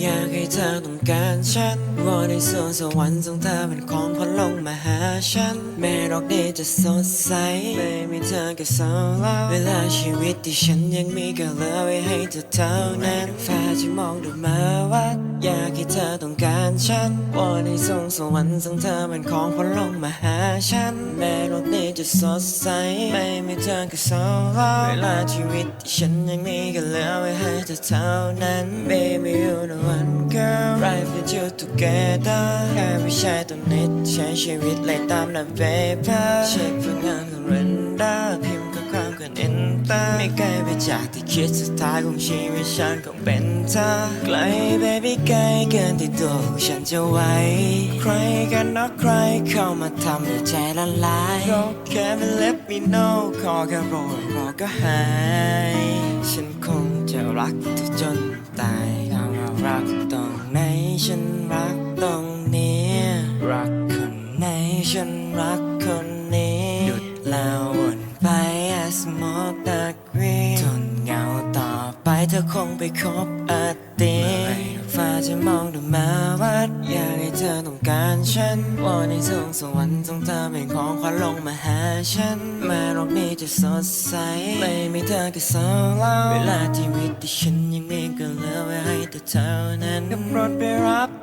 อยากให้เธอต้องการฉันวอนในสวงสวรรค์ส่งเธอเป็นของขวัญลงมาหาฉัน แม้โลกนี้จะสดใส ไม่มีเธอก็เศร้าแล้วเวลาชีวิตที่ฉันยังมีก็เหลือไว้ให้เธอเท่านั้นฟ้าจะมองดูมาว่า อยากให้เธอต้องการฉันวอนในสวงสวรรค์ส่งเธอเป็นของขวัญลงมาหาฉัน แม้โลกนี้จะสดใส ไม่มีเธอก็เศร้าแล้วเวลาชีวิตที่ฉันยังมีก็เหลือไว้ให้เธอเท่านั้น Baby you the one girl right with you together แค่ไม่ใช่ตัวนิดใช้ชีวิตไล่ตามนะ baby เช็คผลงานของเรนดาพิมพ์ข้อความกันอินเตอร์ไม่ไกลไปจากที่คิดสุดท้ายของชีวิตฉันคงเป็นเธอไกล baby ไกลเกินที่ตัวของฉันจะไหวใครกันนอกใครเข้ามาทำให้ใจละลายก็แค่ไม่ let me know ขอแค่รอรอก็หาย ฉันคงจะรักเธอจน ฉันรักตรงนี้ รักคนไหนฉันรักคนนี้หยุดแล้ววนไป as more that we ทนเหงาต่อไปเธอคงไปคบอดีตฟ้าจะมองดูมาว่าอยากให้เธอต้องการฉันวอนในสวงสวรรค์ส่งเธอเป็นของขวัญลงมาหาฉันแม้โลกนี้จะสดใส ไม่มีเธอก็เศร้าแล้วเวลาชีวิตที่ฉัน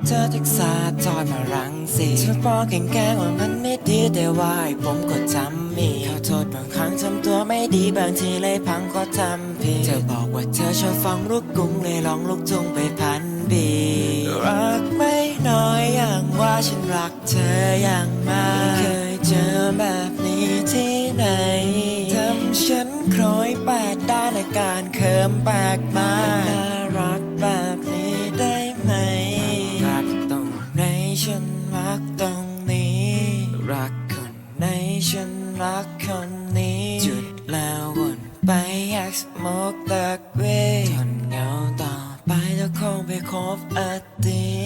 เธอจากสาทรมารังสีเธอบอกแกล้งว่ามันไม่ดีแต่ว่าผมก็ทำมีขอโทษบางครั้งทำตัวไม่ดีบางทีเลยพังก็ทำผิดเธอบอกว่าเธอชอบฟังลูกกรุงเลยลองลูกทุ่งไปพันบีรักไม่น้อยอย่างว่าฉันรักเธออย่างมากเคยเจอแบบนี้ที่ไหนทำฉันคล้อยแปดด้านอาการเคิมแปลกมากน่ารัก ฉันรักตรงนี้ รักคนไหนฉันรักคนนี้ จุดแล้ววนไปอยากสมกตะเวทนเหงาต่อไปแล้วคงไปคบอดีต